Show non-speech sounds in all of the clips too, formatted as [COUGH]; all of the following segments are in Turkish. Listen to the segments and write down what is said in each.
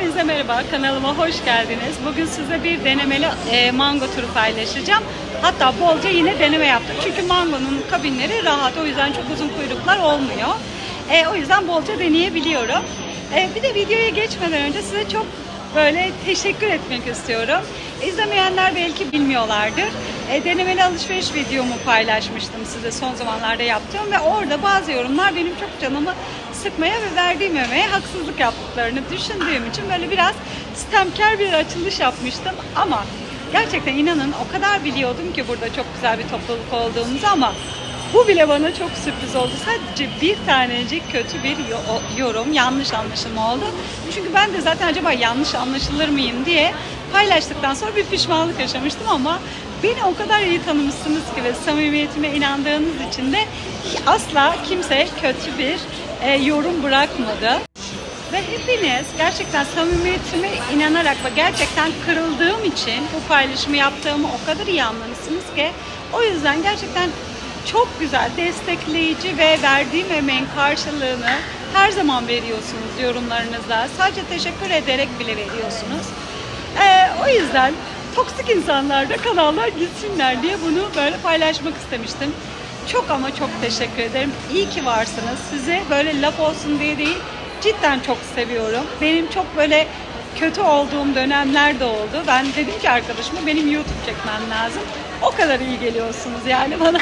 Hepinize merhaba, kanalıma hoş geldiniz. Bugün size bir denemeli e, mango turu paylaşacağım. Hatta bolca yine deneme yaptık. Çünkü mangonun kabinleri rahat, o yüzden çok uzun kuyruklar olmuyor. E, o yüzden bolca deneyebiliyorum. E, bir de videoya geçmeden önce size çok böyle teşekkür etmek istiyorum. İzlemeyenler belki bilmiyorlardır. E, denemeli alışveriş videomu paylaşmıştım size son zamanlarda yaptığım ve orada bazı yorumlar benim çok canımı sıkmaya ve verdiğim emeğe haksızlık yaptıklarını düşündüğüm için böyle biraz sistemkar bir açılış yapmıştım ama gerçekten inanın o kadar biliyordum ki burada çok güzel bir topluluk olduğumuzu ama bu bile bana çok sürpriz oldu. Sadece bir tanecik kötü bir yo- yorum, yanlış anlaşılma oldu. Çünkü ben de zaten acaba yanlış anlaşılır mıyım diye paylaştıktan sonra bir pişmanlık yaşamıştım ama beni o kadar iyi tanımışsınız ki ve samimiyetime inandığınız için de asla kimse kötü bir e, yorum bırakmadı. Ve hepiniz gerçekten samimiyetime inanarak ve gerçekten kırıldığım için bu paylaşımı yaptığımı o kadar iyi anlamışsınız ki o yüzden gerçekten çok güzel, destekleyici ve verdiğim emeğin karşılığını her zaman veriyorsunuz yorumlarınızla. Sadece teşekkür ederek bile veriyorsunuz. Ee, o yüzden toksik insanlar da kanallar gitsinler diye bunu böyle paylaşmak istemiştim. Çok ama çok teşekkür ederim. İyi ki varsınız. Size böyle laf olsun diye değil, cidden çok seviyorum. Benim çok böyle kötü olduğum dönemler de oldu. Ben dedim ki arkadaşıma benim YouTube çekmem lazım. O kadar iyi geliyorsunuz yani [LAUGHS] bana.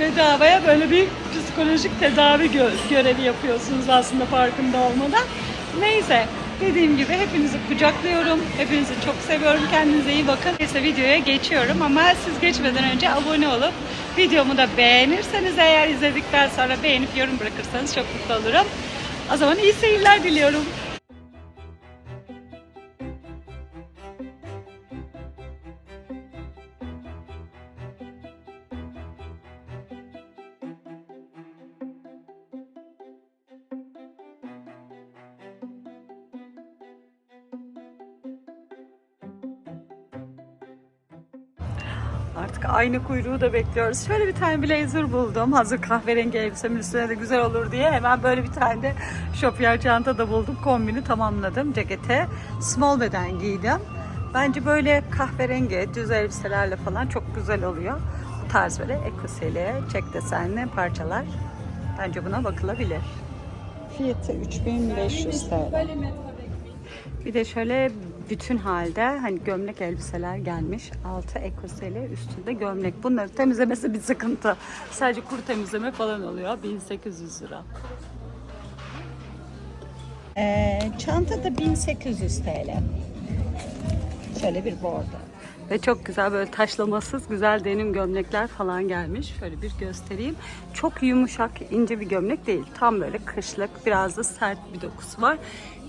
Bedavaya böyle bir psikolojik tedavi gö- görevi yapıyorsunuz aslında farkında olmadan. Neyse dediğim gibi hepinizi kucaklıyorum. Hepinizi çok seviyorum. Kendinize iyi bakın. Neyse videoya geçiyorum ama siz geçmeden önce abone olup videomu da beğenirseniz eğer izledikten sonra beğenip yorum bırakırsanız çok mutlu olurum. O zaman iyi seyirler diliyorum. Aynı kuyruğu da bekliyoruz. Şöyle bir tane blazer buldum. Hazır kahverengi elbisemin üstüne de güzel olur diye. Hemen böyle bir tane de şopiyer çanta da buldum. Kombini tamamladım. Cekete small beden giydim. Bence böyle kahverengi düz elbiselerle falan çok güzel oluyor. Bu tarz böyle ekoseli, çek desenli parçalar. Bence buna bakılabilir. Fiyatı 3500 TL. Bir de şöyle bütün halde hani gömlek elbiseler gelmiş. Altı ekoseli, üstünde gömlek. Bunları temizlemesi bir sıkıntı. Sadece kuru temizleme falan oluyor. 1800 lira. Ee, çanta da 1800 TL. Şöyle bir bordo. Ve çok güzel böyle taşlamasız güzel denim gömlekler falan gelmiş. Şöyle bir göstereyim. Çok yumuşak, ince bir gömlek değil. Tam böyle kışlık, biraz da sert bir dokusu var.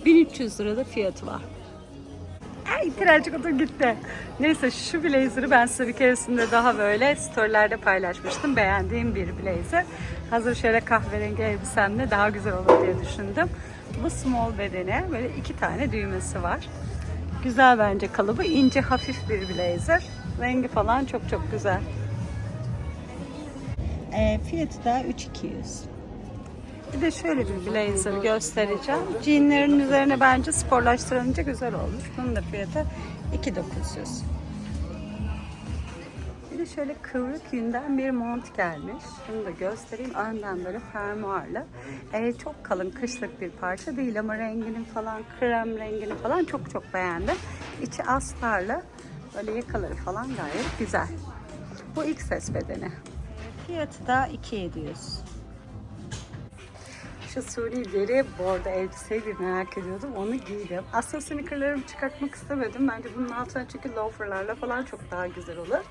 1300 lira da fiyatı var. Ay birazcık otur gitti. Neyse şu blazer'ı ben size bir keresinde daha böyle storylerde paylaşmıştım. Beğendiğim bir blazer. Hazır şöyle kahverengi elbisemle daha güzel olur diye düşündüm. Bu small bedene böyle iki tane düğmesi var. Güzel bence kalıbı. ince hafif bir blazer. Rengi falan çok çok güzel. E, fiyatı da 3200. Bir de şöyle bir blazer göstereceğim. Jeanlerin üzerine bence sporlaştırılınca güzel olmuş. Bunun da fiyatı 2900. Bir de şöyle kıvrık yünden bir mont gelmiş. Şunu da göstereyim. Önden böyle fermuarlı. Ee, çok kalın kışlık bir parça değil ama renginin falan krem rengini falan çok çok beğendim. İçi astarlı. Böyle yakaları falan gayet güzel. Bu ilk ses bedeni. Fiyatı da 2700. Şu suni deri bordo elbiseyi merak ediyordum. Onu giydim. Aslında sneakerlarımı çıkartmak istemedim. Bence bunun altına çünkü loaferlarla falan çok daha güzel olur.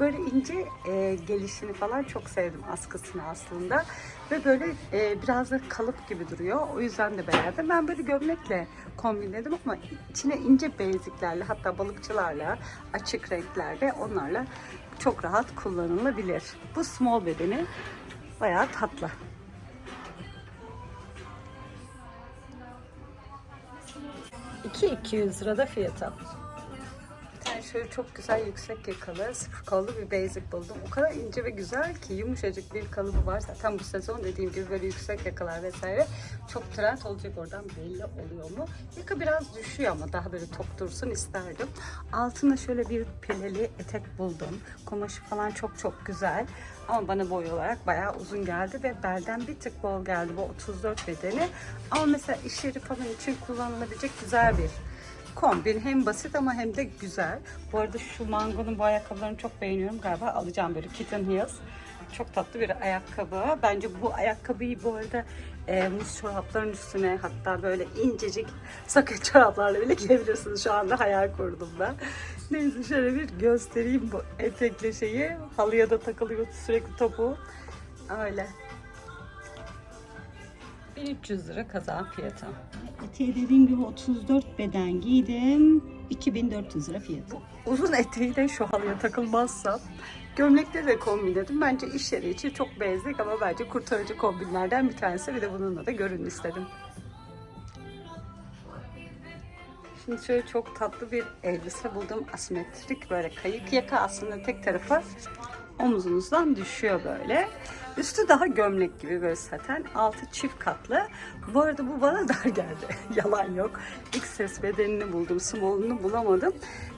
Böyle ince e, gelişini falan çok sevdim askısını aslında. Ve böyle e, biraz da kalıp gibi duruyor. O yüzden de beğendim. Ben böyle gömlekle kombinledim ama içine ince beziklerle hatta balıkçılarla açık renklerde onlarla çok rahat kullanılabilir. Bu small bedeni bayağı tatlı. 2200 lirada fiyatı. Bir tane şöyle çok güzel yüksek yakalı, sıfır kollu bir basic buldum. O kadar ince ve güzel ki yumuşacık bir kalıbı var. Zaten bu sezon dediğim gibi böyle yüksek yakalar vesaire çok trend olacak oradan belli oluyor mu? Yaka biraz düşüyor ama daha böyle tok dursun isterdim. Altına şöyle bir pileli etek buldum. Kumaşı falan çok çok güzel. Ama bana boy olarak bayağı uzun geldi ve belden bir tık bol geldi bu 34 bedeni. Ama mesela iş yeri falan için kullanılabilecek güzel bir kombin. Hem basit ama hem de güzel. Bu arada şu mangonun bu ayakkabılarını çok beğeniyorum. Galiba alacağım böyle kitten heels. Çok tatlı bir ayakkabı. Bence bu ayakkabıyı bu arada e, muz çorapların üstüne hatta böyle incecik saket [LAUGHS] çoraplarla bile giyebilirsiniz. Şu anda hayal kurdum ben. Neyse şöyle bir göstereyim bu etekli şeyi. Halıya da takılıyor sürekli topu. Öyle. 1300 lira kazan fiyatı. Eteği dediğim gibi 34 beden giydim. 2400 lira fiyatı. Uzun eteği de şu halıya takılmazsam gömlekle de kombinledim. Bence iş yeri için çok basic ama bence kurtarıcı kombinlerden bir tanesi. Bir de bununla da görün istedim. Şimdi şöyle çok tatlı bir elbise buldum. Asimetrik böyle kayık yaka aslında tek tarafı omuzunuzdan düşüyor böyle. Üstü daha gömlek gibi böyle saten. Altı çift katlı. Bu arada bu bana [LAUGHS] dar geldi. Yalan yok. XS bedenini buldum. Small'unu bulamadım.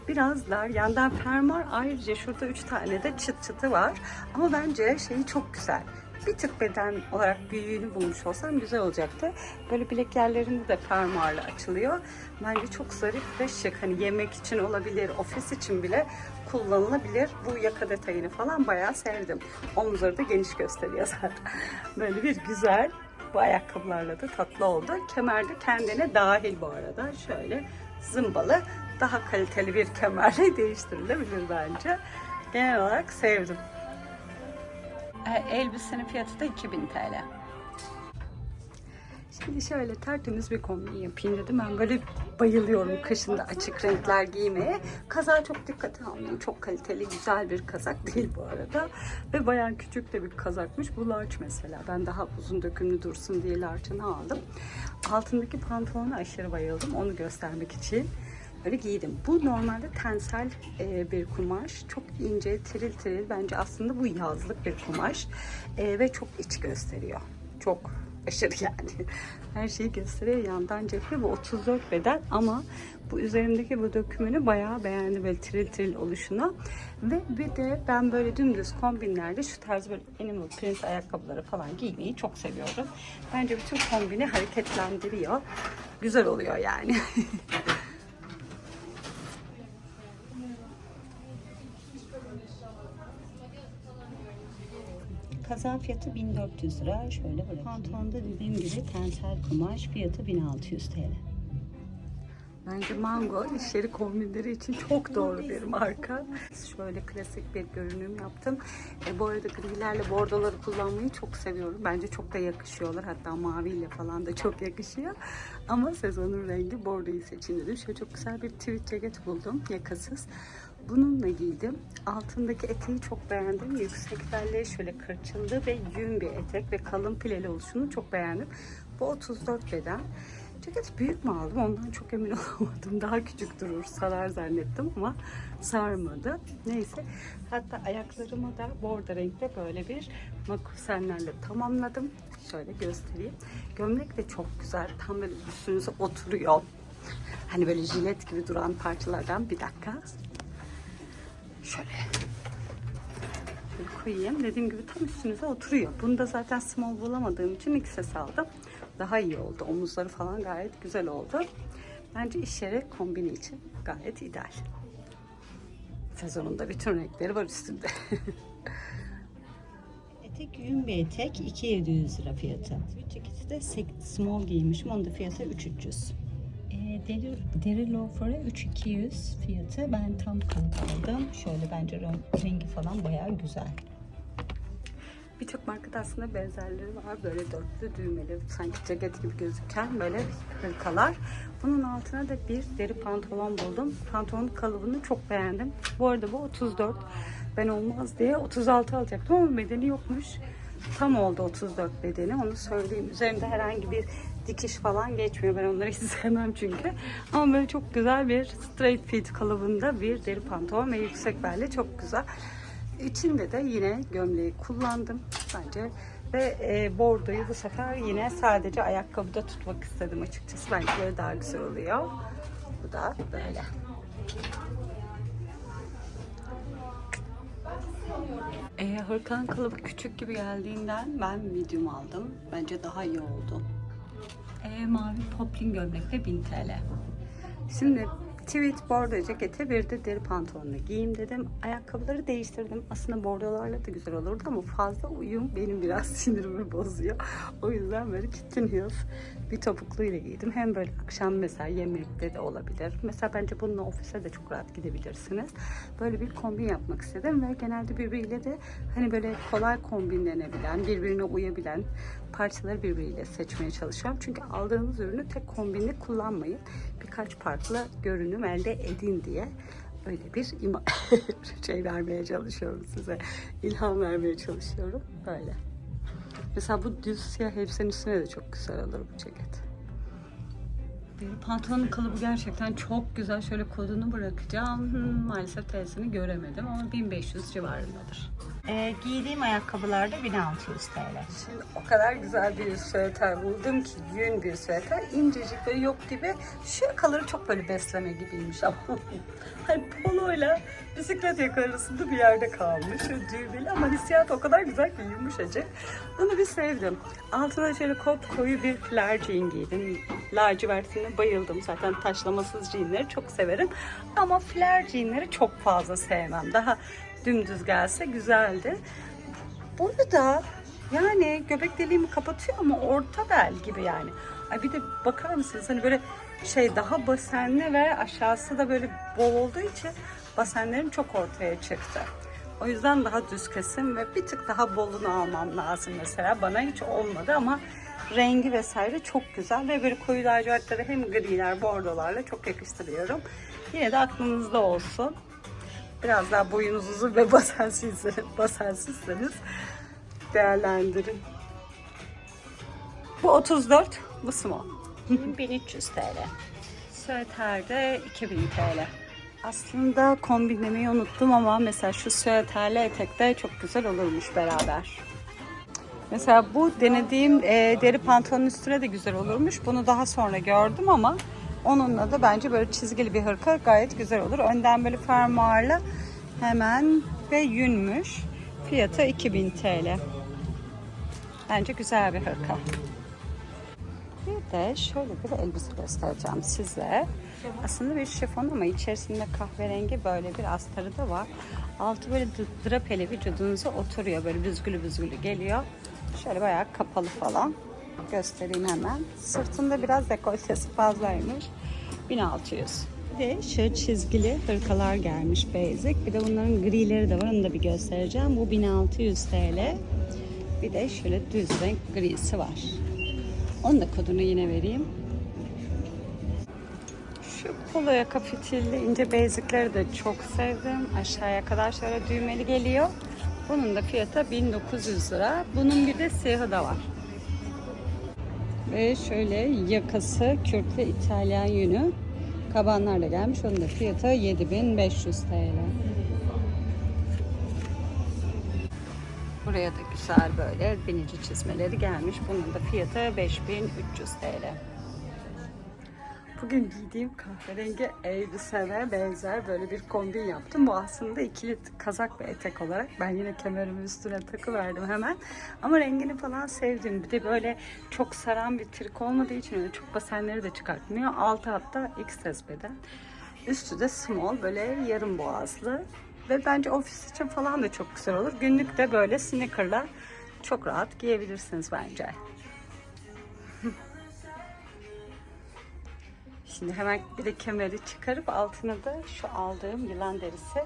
Biraz dar. Yandan fermuar. Ayrıca şurada üç tane de çıt çıtı var. Ama bence şeyi çok güzel bir tık beden olarak büyüğünü bulmuş olsam güzel olacaktı. Böyle bilek yerlerinde de fermuarla açılıyor. Bence çok zarif ve şık. Hani yemek için olabilir, ofis için bile kullanılabilir. Bu yaka detayını falan bayağı sevdim. Omuzları da geniş gösteriyor zaten. [LAUGHS] Böyle bir güzel. Bu ayakkabılarla da tatlı oldu. Kemer de kendine dahil bu arada. Şöyle zımbalı, daha kaliteli bir kemerle [LAUGHS] değiştirilebilir bence. Genel olarak sevdim. E, Elbisenin fiyatı da 2000 TL. Şimdi şöyle tertemiz bir kombin yapayım dedim. Ben böyle bayılıyorum kışında açık renkler giymeye. Kazağı çok dikkate almayın. Çok kaliteli, güzel bir kazak değil bu arada. Ve bayağı küçük de bir kazakmış. Bu large mesela. Ben daha uzun dökümlü dursun diye large'ını aldım. Altındaki pantolona aşırı bayıldım. Onu göstermek için böyle giydim. Bu normalde tensel e, bir kumaş. Çok ince, tiril tiril. Bence aslında bu yazlık bir kumaş. E, ve çok iç gösteriyor. Çok aşırı yani. Her şeyi gösteriyor. Yandan cephe bu 34 beden ama bu üzerimdeki bu dökümünü bayağı beğendim. Böyle tiril tiril oluşunu. Ve bir de ben böyle dümdüz kombinlerde şu tarz böyle animal print ayakkabıları falan giymeyi çok seviyorum. Bence bütün kombini hareketlendiriyor. Güzel oluyor yani. [LAUGHS] Kazağın fiyatı 1400 lira. Şöyle bırakayım. Pantolonda dediğim gibi tensel kumaş fiyatı 1600 TL. Bence Mango iş yeri kombinleri için çok doğru bir marka. Şöyle klasik bir görünüm yaptım. E, bu arada grilerle bordoları kullanmayı çok seviyorum. Bence çok da yakışıyorlar. Hatta maviyle falan da çok yakışıyor. Ama sezonun rengi bordoyu seçin dedim. Şöyle çok güzel bir tweed ceket buldum. Yakasız. Bununla giydim. Altındaki eteği çok beğendim. Yüksek belli, şöyle kırçıllı ve yün bir etek ve kalın pileli oluşunu çok beğendim. Bu 34 beden. Ceket büyük mü aldım ondan çok emin [LAUGHS] olamadım. Daha küçük durur sarar zannettim ama sarmadı. Neyse hatta ayaklarıma da bordo renkte böyle bir makusenlerle tamamladım. Şöyle göstereyim. Gömlek de çok güzel. Tam böyle üstünüze oturuyor. Hani böyle jilet gibi duran parçalardan bir dakika. Şöyle Şöyle koyayım. Dediğim gibi tam üstünüze oturuyor. Bunu da zaten small bulamadığım için XS aldım. Daha iyi oldu. Omuzları falan gayet güzel oldu. Bence iş yeri kombini için gayet ideal. Sezonunda bütün renkleri var üstünde. [LAUGHS] Etek yün bir etek 2700 lira fiyatı. Bir ceketi de small giymişim. Onun da fiyatı 3300. E, deri, deri loafer'ı 3200 fiyatı. Ben tam kalıp aldım. Şöyle bence ren- rengi falan bayağı güzel. Birçok markada aslında benzerleri var. Böyle dörtlü düğmeli, sanki ceket gibi gözüken böyle hırkalar. Bunun altına da bir deri pantolon buldum. Pantolonun kalıbını çok beğendim. Bu arada bu 34. Ben olmaz diye 36 alacaktım ama bedeni yokmuş. Tam oldu 34 bedeni onu söyleyeyim. Üzerinde herhangi bir dikiş falan geçmiyor. Ben onları hiç [LAUGHS] sevmem çünkü. Ama böyle çok güzel bir straight fit kalıbında bir deri pantolon ve yüksek belli çok güzel. İçinde de yine gömleği kullandım bence. Ve e, bordoyu bu sefer yine sadece ayakkabıda tutmak istedim açıkçası. Bence böyle daha güzel oluyor. Bu da böyle. E, hırkanın kalıbı küçük gibi geldiğinden ben medium aldım. Bence daha iyi oldu. Mavi poplin gömlekte 1000 TL. Şimdi tweed bordo ceketi bir de deri pantolonla giyeyim dedim. Ayakkabıları değiştirdim. Aslında bordolarla da güzel olurdu ama fazla uyum benim biraz [LAUGHS] sinirimi bozuyor. O yüzden böyle kitten heels bir topukluyla giydim. Hem böyle akşam mesela yemekte de olabilir. Mesela bence bununla ofise de çok rahat gidebilirsiniz. Böyle bir kombin yapmak istedim ve genelde birbiriyle de hani böyle kolay kombinlenebilen, birbirine uyabilen parçaları birbiriyle seçmeye çalışıyorum. Çünkü aldığınız ürünü tek kombinle kullanmayın. Birkaç farklı görünüm elde edin diye öyle bir [LAUGHS] şey vermeye çalışıyorum size. İlham vermeye çalışıyorum. Böyle. Mesela bu düz siyah elbisenin üstüne de çok güzel olur bu ceket. Pantolonun kalıbı gerçekten çok güzel. Şöyle kodunu bırakacağım. Hmm, maalesef telsini göremedim ama 1500 civarındadır. Ee, giydiğim ayakkabılarda 1600 TL. Şimdi o kadar güzel bir süveter buldum ki yün bir süveter. İncecik böyle yok gibi. Şu yakaları çok böyle besleme gibiymiş ama. [LAUGHS] hani poloyla bisiklet yaka arasında bir yerde kalmış. Düğmeli ama hissiyat o kadar güzel ki yumuşacık. Bunu bir sevdim. Altına şöyle kot koyu bir flare jean giydim. Lacivertine bayıldım. Zaten taşlamasız jeanleri çok severim. Ama flare jeanleri çok fazla sevmem. Daha dümdüz gelse güzeldi. Bunu da yani göbek deliğimi kapatıyor ama orta bel gibi yani. Ay bir de bakar mısınız hani böyle şey daha basenli ve aşağısı da böyle bol olduğu için basenlerim çok ortaya çıktı. O yüzden daha düz kesim ve bir tık daha bolunu almam lazım mesela. Bana hiç olmadı ama rengi vesaire çok güzel ve böyle koyu lacivertleri hem griler, bordolarla çok yakıştırıyorum. Yine de aklınızda olsun. Biraz daha boyunuz uzun ve [LAUGHS] basensizseniz, basensizseniz değerlendirin. Bu 34, bu small. 1300 TL. Süeter de 2000 TL. Aslında kombinlemeyi unuttum ama mesela şu süeterle etek de çok güzel olurmuş beraber. Mesela bu denediğim e, deri pantolonun üstüne de güzel olurmuş. Bunu daha sonra gördüm ama onunla da bence böyle çizgili bir hırka gayet güzel olur. Önden böyle fermuarlı hemen ve yünmüş. Fiyatı 2000 TL. Bence güzel bir hırka. Bir de şöyle bir elbise göstereceğim size. Aslında bir şifon ama içerisinde kahverengi böyle bir astarı da var. Altı böyle drapeli vücudunuza oturuyor. Böyle büzgülü büzgülü geliyor. Şöyle bayağı kapalı falan. Göstereyim hemen. Sırtında biraz dekoltesi fazlaymış. 1600. Bir de şu çizgili hırkalar gelmiş basic. Bir de bunların grileri de var. Onu da bir göstereceğim. Bu 1600 TL. Bir de şöyle düz renk grisi var. Onun da kodunu yine vereyim. Şu polo yaka fitilli ince basicleri de çok sevdim. Aşağıya kadar şöyle düğmeli geliyor. Bunun da fiyatı 1900 lira. Bunun bir de siyahı da var. Ve şöyle yakası kürklü İtalyan yünü. Kabanlarla gelmiş. Onun da fiyatı 7500 TL. Buraya da güzel böyle binici çizmeleri gelmiş. Bunun da fiyatı 5300 TL. Bugün giydiğim kahverengi elbiseme benzer böyle bir kombin yaptım. Bu aslında ikili kazak ve etek olarak. Ben yine kemerimi üstüne takıverdim hemen. Ama rengini falan sevdim. Bir de böyle çok saran bir trik olmadığı için öyle çok basenleri de çıkartmıyor. Altı hatta XS beden. Üstü de small böyle yarım boğazlı. Ve bence ofis için falan da çok güzel olur. Günlük de böyle sneakerla çok rahat giyebilirsiniz bence. Şimdi hemen bir de kemeri çıkarıp altına da şu aldığım yılan derisi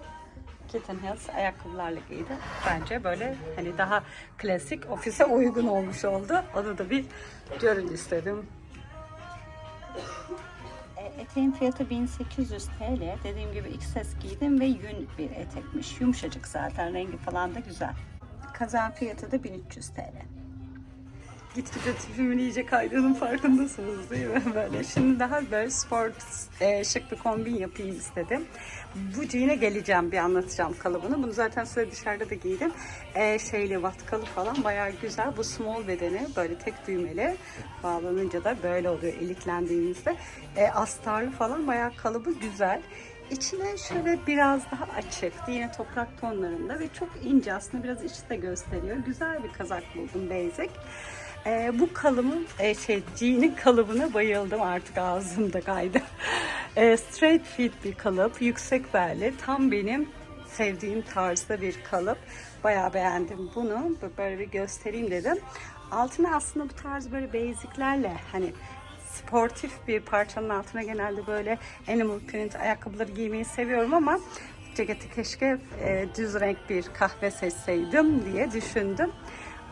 Kitten Heels ayakkabılarla giydim. Bence böyle hani daha klasik ofise uygun olmuş oldu. Onu da bir görün istedim. E, Eteğin fiyatı 1800 TL. Dediğim gibi XS giydim ve yün bir etekmiş. Yumuşacık zaten rengi falan da güzel. Kazan fiyatı da 1300 TL. Gitgide tipimin iyice kaydığının farkındasınız değil mi? Böyle. Şimdi daha böyle spor e, şık bir kombin yapayım istedim. Bu jean'e geleceğim bir anlatacağım kalıbını. Bunu zaten size dışarıda da giydim. E, şeyli vatkalı falan bayağı güzel. Bu small bedeni böyle tek düğmeli. Bağlanınca da böyle oluyor iliklendiğinizde. E, astarlı falan bayağı kalıbı güzel. İçine şöyle biraz daha açık, yine toprak tonlarında ve çok ince aslında biraz içi de gösteriyor. Güzel bir kazak buldum basic. Ee, bu kalıbın, e, şey, jean'in kalıbına bayıldım artık ağzımda kaydı. Ee, straight fit bir kalıp, yüksek belli, tam benim sevdiğim tarzda bir kalıp. Bayağı beğendim bunu. Böyle bir göstereyim dedim. Altına aslında bu tarz böyle basiclerle hani sportif bir parçanın altına genelde böyle animal print ayakkabıları giymeyi seviyorum ama ceketi keşke e, düz renk bir kahve seçseydim diye düşündüm.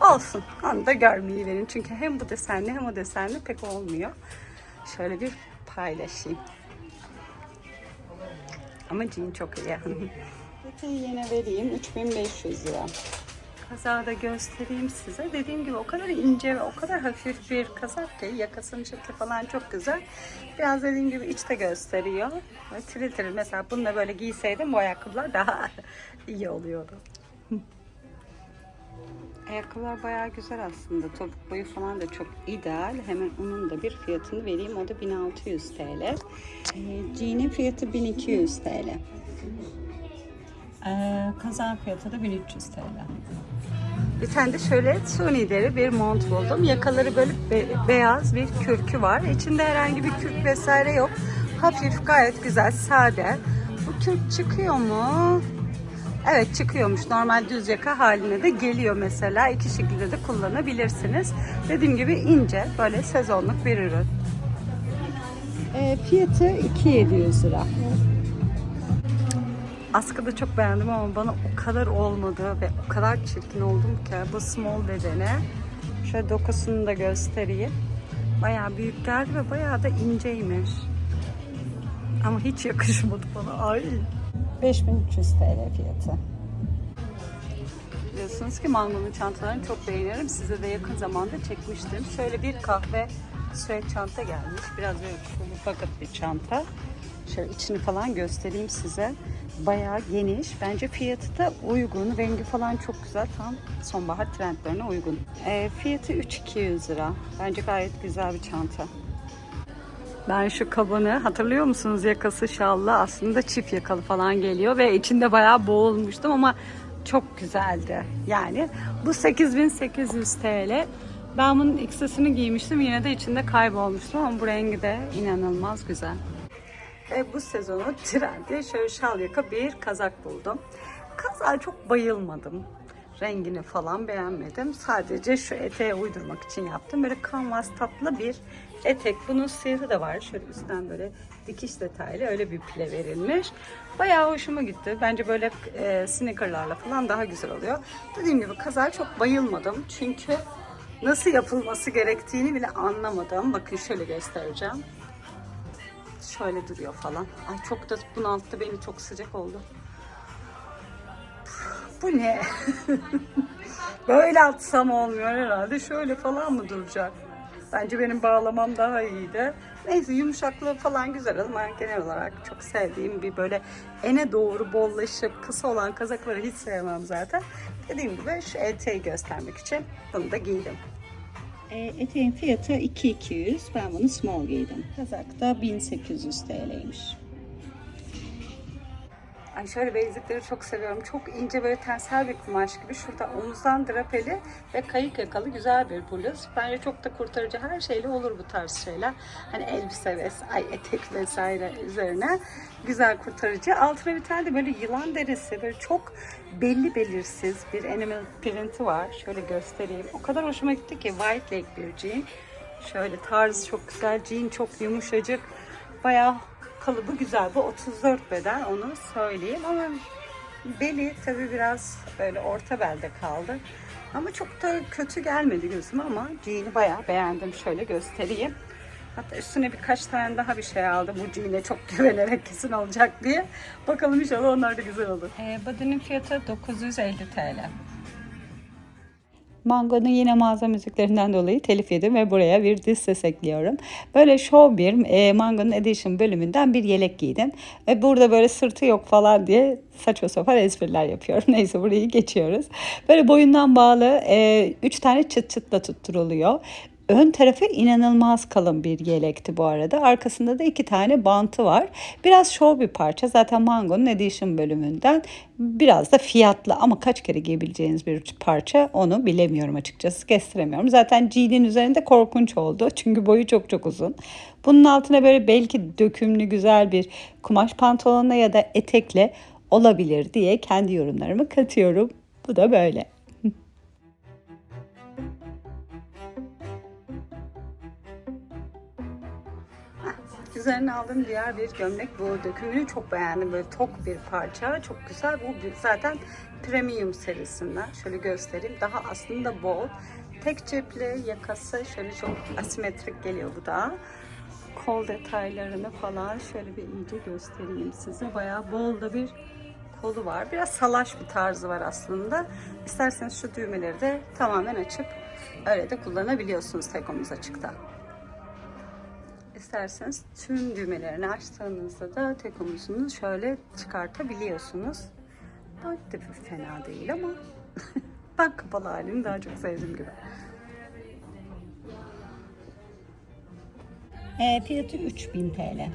Olsun. Onu da görmeyi verin. Çünkü hem bu desenli hem o desenli pek olmuyor. Şöyle bir paylaşayım. Ama jean çok iyi. Eteği yine vereyim. 3500 lira. Kazağı da göstereyim size. Dediğim gibi o kadar ince ve o kadar hafif bir kazak ki yakasının şekli falan çok güzel. Biraz dediğim gibi iç de gösteriyor. Ve tiril tiril mesela bununla böyle giyseydim bu ayakkabılar daha [LAUGHS] iyi oluyordu. Ayakkabılar bayağı güzel aslında. Topuk boyu falan da çok ideal. Hemen onun da bir fiyatını vereyim. O da 1600 TL. Jean'in fiyatı 1200 TL. Ee, kazağın fiyatı da 1300 TL. Bir tane de şöyle suni deri bir mont buldum. Yakaları böyle be- beyaz bir kürkü var. İçinde herhangi bir kürk vesaire yok. Hafif gayet güzel sade. Bu kürk çıkıyor mu? Evet çıkıyormuş. Normal düz yaka haline de geliyor mesela. İki şekilde de kullanabilirsiniz. Dediğim gibi ince böyle sezonluk bir ürün. E, fiyatı 2700 lira. Askıda çok beğendim ama bana o kadar olmadı ve o kadar çirkin oldum ki bu small bedene. Şöyle dokusunu da göstereyim. Bayağı büyük geldi ve bayağı da inceymiş. Ama hiç yakışmadı bana. Ay. 5300 TL fiyatı. Biliyorsunuz ki Mango'nun çantalarını çok beğenirim. Size de yakın zamanda çekmiştim. Şöyle bir kahve süet çanta gelmiş. Biraz böyle fakat bir çanta. Şöyle içini falan göstereyim size. Bayağı geniş. Bence fiyatı da uygun. Rengi falan çok güzel. Tam sonbahar trendlerine uygun. E, fiyatı 3200 lira. Bence gayet güzel bir çanta. Ben şu kabanı hatırlıyor musunuz yakası şallı aslında çift yakalı falan geliyor ve içinde bayağı boğulmuştum ama çok güzeldi. Yani bu 8800 TL. Ben bunun XS'ini giymiştim yine de içinde kaybolmuştum ama bu rengi de inanılmaz güzel. E, bu sezonu trendi şöyle şal yaka bir kazak buldum. Kazağa çok bayılmadım. Rengini falan beğenmedim. Sadece şu eteğe uydurmak için yaptım. Böyle kanvas tatlı bir etek. Bunun siyahı da var. Şöyle üstten böyle dikiş detaylı öyle bir pile verilmiş. Bayağı hoşuma gitti. Bence böyle e, sneakerlarla falan daha güzel oluyor. Dediğim gibi kazağa çok bayılmadım. Çünkü nasıl yapılması gerektiğini bile anlamadım. Bakın şöyle göstereceğim. Şöyle duruyor falan. Ay çok da bunalttı beni çok sıcak oldu. Bu ne? [LAUGHS] Böyle atsam olmuyor herhalde. Şöyle falan mı duracak? Bence benim bağlamam daha iyiydi. Neyse yumuşaklığı falan güzel ama genel olarak çok sevdiğim bir böyle ene doğru bollaşıp kısa olan kazakları hiç sevmem zaten. Dediğim gibi şu eteği göstermek için bunu da giydim. E, eteğin fiyatı 2200. Ben bunu small giydim. Kazak da 1800 TL'ymiş. Ay şöyle bezikleri çok seviyorum. Çok ince böyle tensel bir kumaş gibi. Şurada omuzdan drapeli ve kayık yakalı güzel bir bluz. Bence çok da kurtarıcı her şeyle olur bu tarz şeyler. Hani elbise ve ay etek vesaire üzerine güzel kurtarıcı. Altına bir tane de böyle yılan derisi böyle çok belli belirsiz bir animal printi var. Şöyle göstereyim. O kadar hoşuma gitti ki white leg bir jean. Şöyle tarzı çok güzel. Jean çok yumuşacık. Bayağı kalıbı güzel. Bu 34 beden onu söyleyeyim ama beli tabii biraz böyle orta belde kaldı. Ama çok da kötü gelmedi gözüme ama jean'i bayağı beğendim. Şöyle göstereyim. Hatta üstüne birkaç tane daha bir şey aldım. Bu jean'e çok [LAUGHS] güvenerek kesin olacak diye. Bakalım inşallah onlar da güzel olur. E, body'nin fiyatı 950 TL. Mango'nun yine mağaza müziklerinden dolayı telif yedim ve buraya bir diz ses ekliyorum. Böyle show bir e, Mango'nun edition bölümünden bir yelek giydim. Ve burada böyle sırtı yok falan diye saçma sapan espriler yapıyorum. [LAUGHS] Neyse burayı geçiyoruz. Böyle boyundan bağlı 3 tane çıt çıtla tutturuluyor. Ön tarafı inanılmaz kalın bir yelekti bu arada. Arkasında da iki tane bantı var. Biraz şov bir parça. Zaten Mango'nun Edition bölümünden biraz da fiyatlı ama kaç kere giyebileceğiniz bir parça onu bilemiyorum açıkçası. Kestiremiyorum. Zaten jean'in üzerinde korkunç oldu. [LAUGHS] Çünkü boyu çok çok uzun. Bunun altına böyle belki dökümlü güzel bir kumaş pantolonla ya da etekle olabilir diye kendi yorumlarımı katıyorum. Bu da böyle. Üzerine aldığım diğer bir gömlek bu dökümünü çok beğendim. Böyle tok bir parça. Çok güzel. Bu zaten premium serisinden. Şöyle göstereyim. Daha aslında bol. Tek cepli yakası şöyle çok asimetrik geliyor bu da. Kol detaylarını falan şöyle bir iyice göstereyim size. Bayağı bol da bir kolu var. Biraz salaş bir tarzı var aslında. İsterseniz şu düğmeleri de tamamen açıp öyle de kullanabiliyorsunuz tek omuz açıkta. İsterseniz tüm düğmelerini açtığınızda da tek omuzunu şöyle çıkartabiliyorsunuz. Boyut da fena değil ama [LAUGHS] ben kapalı halini daha çok sevdim gibi. E, fiyatı 3000 TL.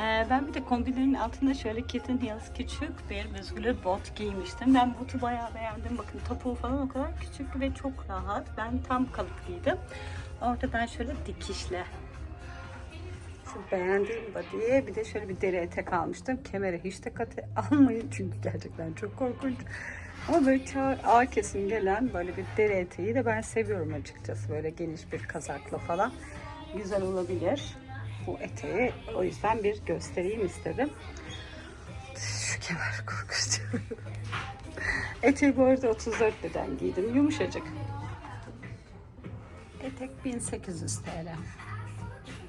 Ee, ben bir de kombinlerin altında şöyle Kitten Heels küçük bir müzgülü bot giymiştim. Ben botu bayağı beğendim. Bakın topuğu falan o kadar küçük ve çok rahat. Ben tam kalıp giydim. Ortadan şöyle dikişle. Şu beğendiğim body'ye bir de şöyle bir deri etek almıştım. Kemere hiç dikkat [LAUGHS] almayın çünkü gerçekten çok korkunç. Ama böyle çağ, ağır kesim gelen böyle bir deri eteği de ben seviyorum açıkçası. Böyle geniş bir kazakla falan güzel olabilir bu eteği. O yüzden bir göstereyim istedim. Şu kemer korkunç. [LAUGHS] Eteği bu arada 34 beden giydim. Yumuşacık. Etek 1800 TL.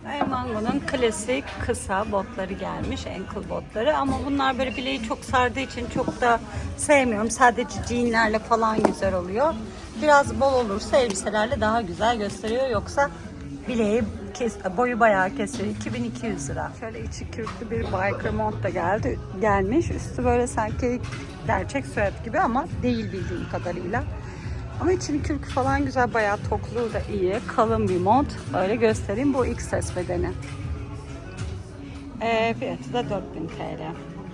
Mango'nun klasik kısa botları gelmiş, ankle botları. Ama bunlar böyle bileği çok sardığı için çok da sevmiyorum. Sadece jeanlerle falan güzel oluyor. Biraz bol olursa elbiselerle daha güzel gösteriyor. Yoksa bileği kes, boyu bayağı kesiyor. 2200 lira. Şöyle içi kürklü bir biker mont da geldi, gelmiş. Üstü böyle sanki gerçek süet gibi ama değil bildiğim kadarıyla. Ama içinin kürkü falan güzel, bayağı tokluğu da iyi. Kalın bir mont. Böyle göstereyim. Bu XS bedeni. Ee, fiyatı da 4000 TL.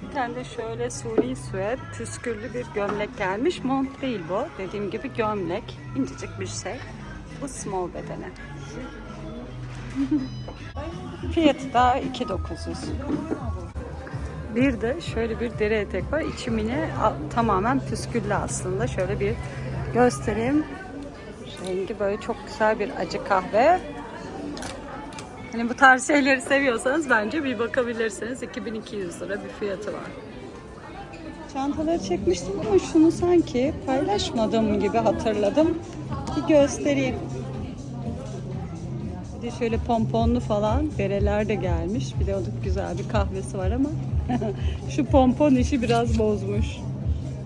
Bir tane de şöyle suni süet, püsküllü bir gömlek gelmiş. Mont değil bu. Dediğim gibi gömlek. İncecik bir şey. Bu small bedeni. [LAUGHS] Fiyatı da 2900. Bir de şöyle bir deri etek var. İçi mini tamamen püsküllü aslında. Şöyle bir göstereyim. Rengi böyle çok güzel bir acı kahve. Hani bu tarz şeyleri seviyorsanız bence bir bakabilirsiniz. 2200 lira bir fiyatı var. Çantaları çekmiştim ama şunu sanki paylaşmadım gibi hatırladım. Bir göstereyim. Bir de şöyle pomponlu falan bereler de gelmiş. Bir de onun güzel bir kahvesi var ama [LAUGHS] şu pompon işi biraz bozmuş.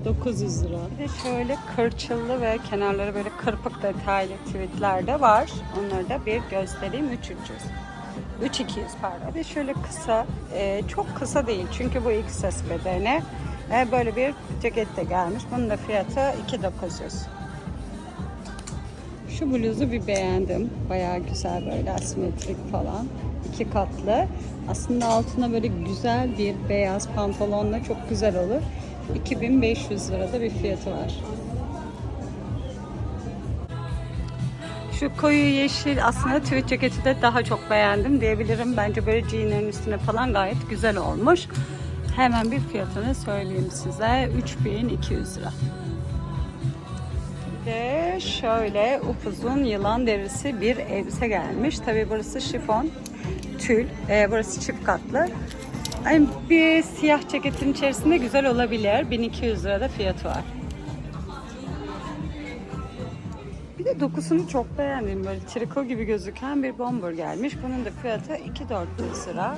900 lira. Bir de şöyle kırçıllı ve kenarları böyle kırpık detaylı tweetler de var. Onları da bir göstereyim. 3300. 3200 pardon. Bir de şöyle kısa, e, çok kısa değil çünkü bu XS bedeni. E, böyle bir ceket de gelmiş. Bunun da fiyatı 2900. Şu bluzu bir beğendim. Bayağı güzel böyle asimetrik falan. iki katlı. Aslında altına böyle güzel bir beyaz pantolonla çok güzel olur. 2500 lirada bir fiyatı var. Şu koyu yeşil aslında tweed ceketi de daha çok beğendim diyebilirim. Bence böyle jeanlerin üstüne falan gayet güzel olmuş. Hemen bir fiyatını söyleyeyim size. 3200 lira. Ve şöyle upuzun yılan derisi bir elbise gelmiş. Tabi burası şifon, tül. Ee, burası çift katlı. Yani bir siyah ceketin içerisinde güzel olabilir. 1200 lirada fiyatı var. Bir de dokusunu çok beğendim. Böyle triko gibi gözüken bir bomber gelmiş. Bunun da fiyatı 2400 lira.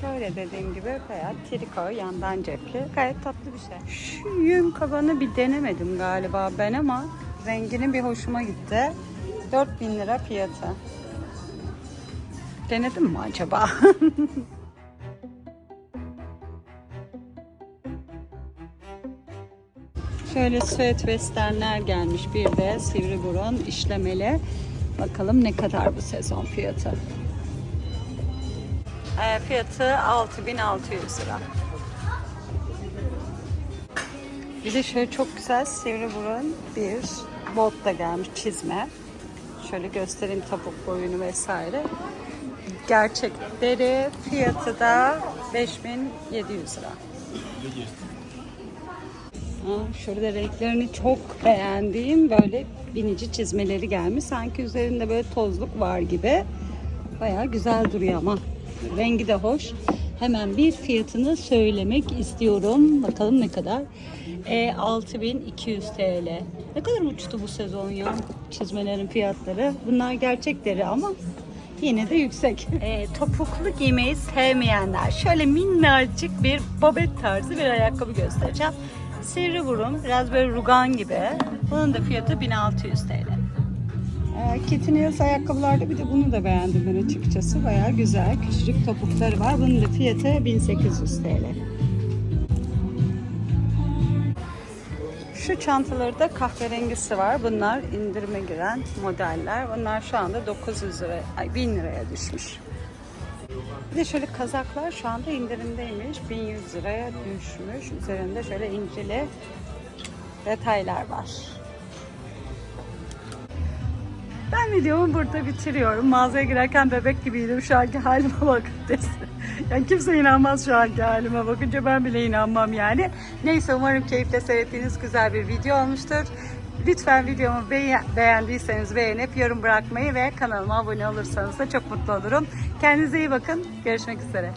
Şöyle dediğim gibi bayağı triko yandan cepli. Gayet tatlı bir şey. Şu yün kabanı bir denemedim galiba ben ama Renginin bir hoşuma gitti. 4000 lira fiyatı. Denedim mi acaba? [LAUGHS] Şöyle süet westernler gelmiş. Bir de sivri burun işlemeli. Bakalım ne kadar bu sezon fiyatı. Ee, fiyatı 6600 lira. Bir de şöyle çok güzel sivri burun bir bot da gelmiş çizme. Şöyle göstereyim topuk boyunu vesaire. Gerçek deri fiyatı da 5700 lira. Şurada renklerini çok beğendiğim böyle binici çizmeleri gelmiş. Sanki üzerinde böyle tozluk var gibi. Bayağı güzel duruyor ama. Rengi de hoş. Hemen bir fiyatını söylemek istiyorum. Bakalım ne kadar. E, 6200 TL. Ne kadar uçtu bu sezon ya çizmelerin fiyatları. Bunlar gerçek deri ama yine de yüksek. [LAUGHS] E, topuklu giymeyi sevmeyenler şöyle minnacık bir babet tarzı bir ayakkabı göstereceğim. Sivri burun, biraz böyle rugan gibi. Bunun da fiyatı 1600 TL. Kitinius ayakkabılarda bir de bunu da beğendim ben açıkçası. Bayağı güzel. Küçücük topukları var. Bunun da fiyatı 1800 TL. Şu çantaları da kahverengisi var. Bunlar indirime giren modeller. Bunlar şu anda 900 lira, ay 1000 liraya düşmüş. De şöyle kazaklar şu anda indirimdeymiş. 1100 liraya düşmüş. Üzerinde şöyle incili detaylar var. Ben videomu burada bitiriyorum. Mağazaya girerken bebek gibiydim. Şu anki halime [LAUGHS] bakın desin. Yani kimse inanmaz şu anki halime bakınca ben bile inanmam yani. Neyse umarım keyifle seyrettiğiniz güzel bir video olmuştur. Lütfen videomu beğen- beğendiyseniz beğenip yorum bırakmayı ve kanalıma abone olursanız da çok mutlu olurum. Kendinize iyi bakın. Görüşmek üzere.